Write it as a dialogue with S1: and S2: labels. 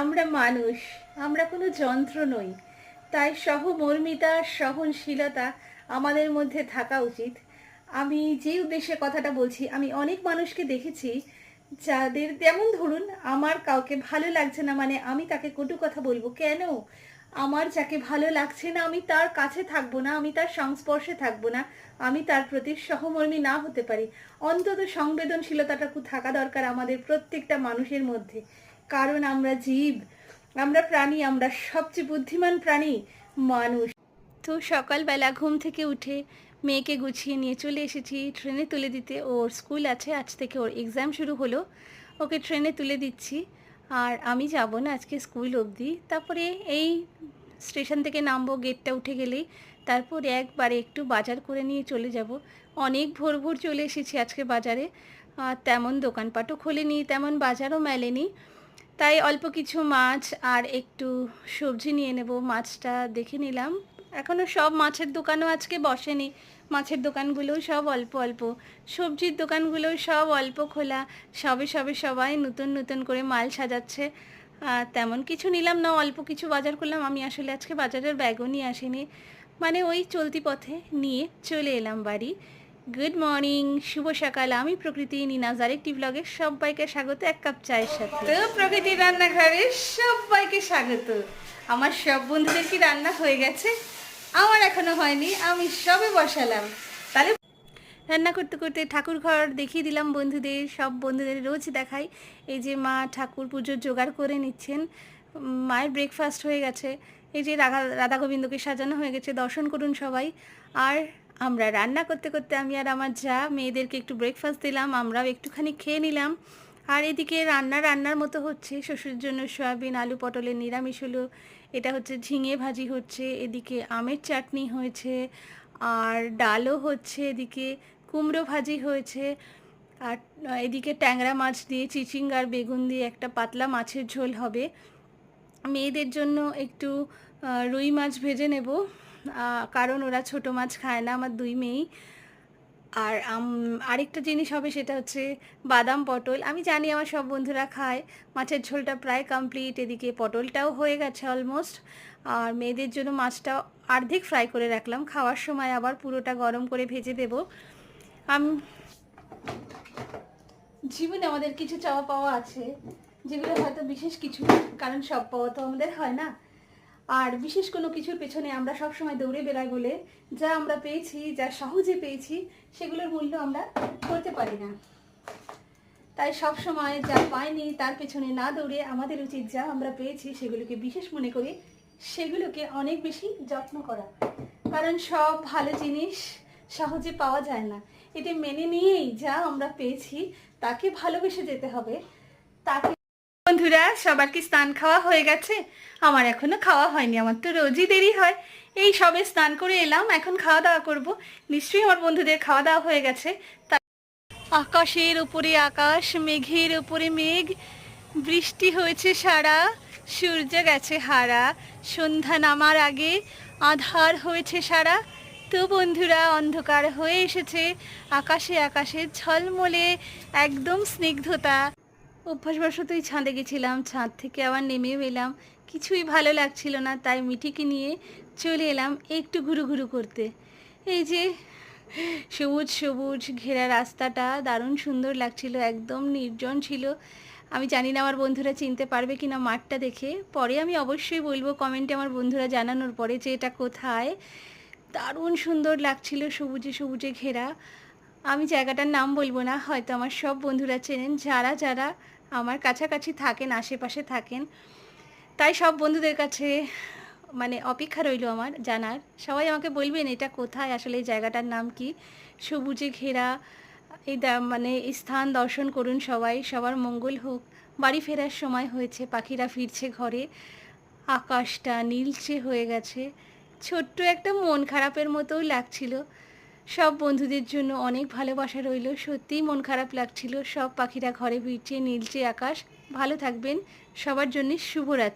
S1: আমরা মানুষ, আমরা কোনো যন্ত্র নই। তাই সহমর্মিতা, সহনশীলতা আমাদের মধ্যে থাকা উচিত। আমি যে উদ্দেশ্যে কথাটা বলছি, আমি অনেক মানুষকে দেখেছি যাদের যেমন ধরুন, আমার কাউকে ভালো লাগছে না মানে আমি তাকে কটু কথা বলব। কেন? আমার যাকে ভালো লাগছে না, আমি তার কাছে থাকব না, আমি তার সংস্পর্শে থাকব না, আমি তার প্রতি সহমর্মী না হতে পারি। অন্তত সংবেদনশীলতাটুকু থাকা দরকার আমাদের প্রত্যেকটা মানুষের মধ্যে। কারণ আমরা জীব। আমরা প্রাণী, আমরা সবচেয়ে বুদ্ধিমান প্রাণী, মানুষ। তো সকালবেলা ঘুম থেকে উঠে মেয়েকে গুছিয়ে নিয়ে চলে এসেছি ট্রেনে তুলে দিতে। ওর স্কুল আছে, আজ থেকে ওর এক্সাম শুরু হলো। ওকে ট্রেনে তুলে দিচ্ছি। আর আমি যাব না আজকে স্কুল অবধি। তারপরে এই স্টেশন থেকে নামবো গেটটা উঠে গেলেই। তারপর একবারে একটু বাজার করে নিয়ে চলে যাব। অনেক ভোর ভোর চলে এসেছি আজকে বাজারে। আর তেমন দোকানপাটও খোলেনি, তেমন বাজারও মেলেনি। তাই অল্প কিছু মাছ আর একটু সবজি নিয়ে নেব। মাছটা দেখে নিলাম। এখনও সব মাছের দোকানও আজকে বসেনি। মাছের দোকানগুলোও সব অল্প অল্প। সবজির দোকানগুলোও সব অল্প খোলা। সবে সবে সবাই নতুন নতুন করে মাল সাজাচ্ছে। তেমন কিছু নিলাম না, অল্প কিছু বাজার করলাম। আমি আসলে আজকে বাজারের ব্যাগও নিয়ে আসিনি। মানে ওই চলতি পথে নিয়ে চলে এলাম বাড়ি। গুড মর্নিং শুভ সকাল। আমি প্রকৃতি নিনাজ আরেকটি ব্লগে সবাইকে স্বাগত এক কাপ চায়ের সাথে। তো প্রকৃতি রান্নাঘরে সবাইকে স্বাগত। আমার সব বন্ধুদের কি রান্না হয়ে গেছে? আমার এখনও হয়নি আমি সবে বসালাম। তাহলে রান্না করতে করতে ঠাকুর ঘর দেখিয়ে দিলাম বন্ধুদের সব বন্ধুদের রোজ দেখাই। এই যে মা ঠাকুর পুজোর জোগাড় করে নিচ্ছেন মায়ের ব্রেকফাস্ট হয়ে গেছে। এই যে রাধা রাধা গোবিন্দকে সাজানো হয়ে গেছে দর্শন করুন সবাই। আর আমরা রান্না করতে করতে আমি আর আমার যা মেয়েদেরকে একটু ব্রেকফাস্ট দিলাম, আমরাও একটুখানি খেয়ে নিলাম। আর এদিকে রান্না রান্নার মতো হচ্ছে, শ্বশুরের জন্য সয়াবিন, আলু পটলের নিরামিষ হলো। এটা হচ্ছে ঝিঙে ভাজি হচ্ছে, এদিকে আমের চাটনি হয়েছে। আর ডালও হচ্ছে, এদিকে কুমড়ো ভাজি হয়েছে। আর এদিকে ট্যাংরা মাছ দিয়ে চিচিং আর বেগুন দিয়ে একটা পাতলা মাছের ঝোল হবে। মেয়েদের জন্য একটু রুই মাছ ভেজে নেব। কারণ ওরা ছোট মাছ খায় না, আমার দুই মেয়েই আর আরেকটা জিনিস হবে সেটা হচ্ছে বাদাম পটল। আমি জানি আমার সব বন্ধুরা খায়, মাছের ঝোলটা প্রায় কমপ্লিট এদিকে পটলটাও হয়ে গেছে অলমোস্ট আর মেয়েদের জন্য মাছটা অর্ধেক ফ্রাই করে রাখলাম। খাওয়ার সময় আবার পুরোটা গরম করে ভেজে দেব। আমি, জীবনে আমাদের কিছু চাওয়া পাওয়া আছে, যেগুলো হয়তো বিশেষ কিছু কারণ সব পাওয়া তো আমাদের হয় না। আর বিশেষ কোনো কিছুর পেছনে আমরা সব সময় দৌড়ে বেড়াই বলে যা আমরা পেয়েছি, যা সহজে পেয়েছি, সেগুলোর মূল্য আমরা করতে পারি না। তাই সব সময় যা পাইনি, তার পেছনে না দৌড়ে আমাদের উচিত যা আমরা পেয়েছি, সেগুলোকে বিশেষ মনে করে সেগুলোকে অনেক বেশি যত্ন করা। কারণ সব ভালো জিনিস সহজে পাওয়া যায় না। এটা মেনে নিয়েই যা আমরা পেয়েছি, তাকে ভালোবেসে যেতে হবে। তাকে বন্ধুরা, সবার কি স্নান খাওয়া হয়ে গেছে? আমার এখনও খাওয়া হয়নি, আমার তো রোজই দেরি হয়। এই সবে স্নান করে এলাম, এখন খাওয়া দাওয়া করব। নিশ্চয়ই আমার বন্ধুদের খাওয়া দাওয়া হয়ে গেছে। আকাশের উপরে আকাশ, মেঘের উপরে মেঘ। বৃষ্টি হয়েছে সারা, সূর্য গেছে হারা। সন্ধ্যা নামার আগে আধার হয়েছে সারা। তো বন্ধুরা, অন্ধকার হয়ে এসেছে। আকাশে আকাশে ঝলমলে একদম স্নিগ্ধতা। অভ্যাসবশতই ছাদে গেছিলাম, ছাদ থেকে আবার নেমেও এলাম। কিছুই ভালো লাগছিল না, তাই মিঠিকে নিয়ে চলে এলাম একটু ঘুরু ঘুরু করতে। এই যে, সবুজ সবুজ ঘেরা রাস্তাটা দারুণ সুন্দর লাগছিল, একদম নির্জন ছিল। আমি জানি না আমার বন্ধুরা চিনতে পারবে কি না মাঠটা দেখে। পরে আমি অবশ্যই বলব কমেন্টে আমার বন্ধুরা জানানোর পরে যে এটা কোথায়। দারুণ সুন্দর লাগছিল সবুজে সবুজে ঘেরা। আমি জায়গাটার নাম বলব না, হয়তো আমার সব বন্ধুরা চেনেন, যারা যারা আমার কাছাকাছি থাকেন, আশেপাশে থাকেন, তাই সব বন্ধুদের কাছে মানে অপেক্ষা রইল আমার জানার। সবাই আমাকে বলবেন এটা কোথায়, আসলে এই জায়গাটার নাম কি? সবুজে ঘেরা, এই মানে স্থান দর্শন করুন সবাই, সবার মঙ্গল হোক। বাড়ি ফেরার সময় হয়েছে, পাখিরা ফিরছে ঘরে, আকাশটা নীলচে হয়ে গেছে। ছোট্ট একটা মন খারাপের মতোও লাগছিল। সব বন্ধুদের জন্য অনেক ভালোবাসা রইল। সত্যিই মন খারাপ লাগছিল। সব পাখিরা ঘরে ফিরছে নীলচে আকাশ। ভালো থাকবেন। সবার জন্য শুভরাত্রি।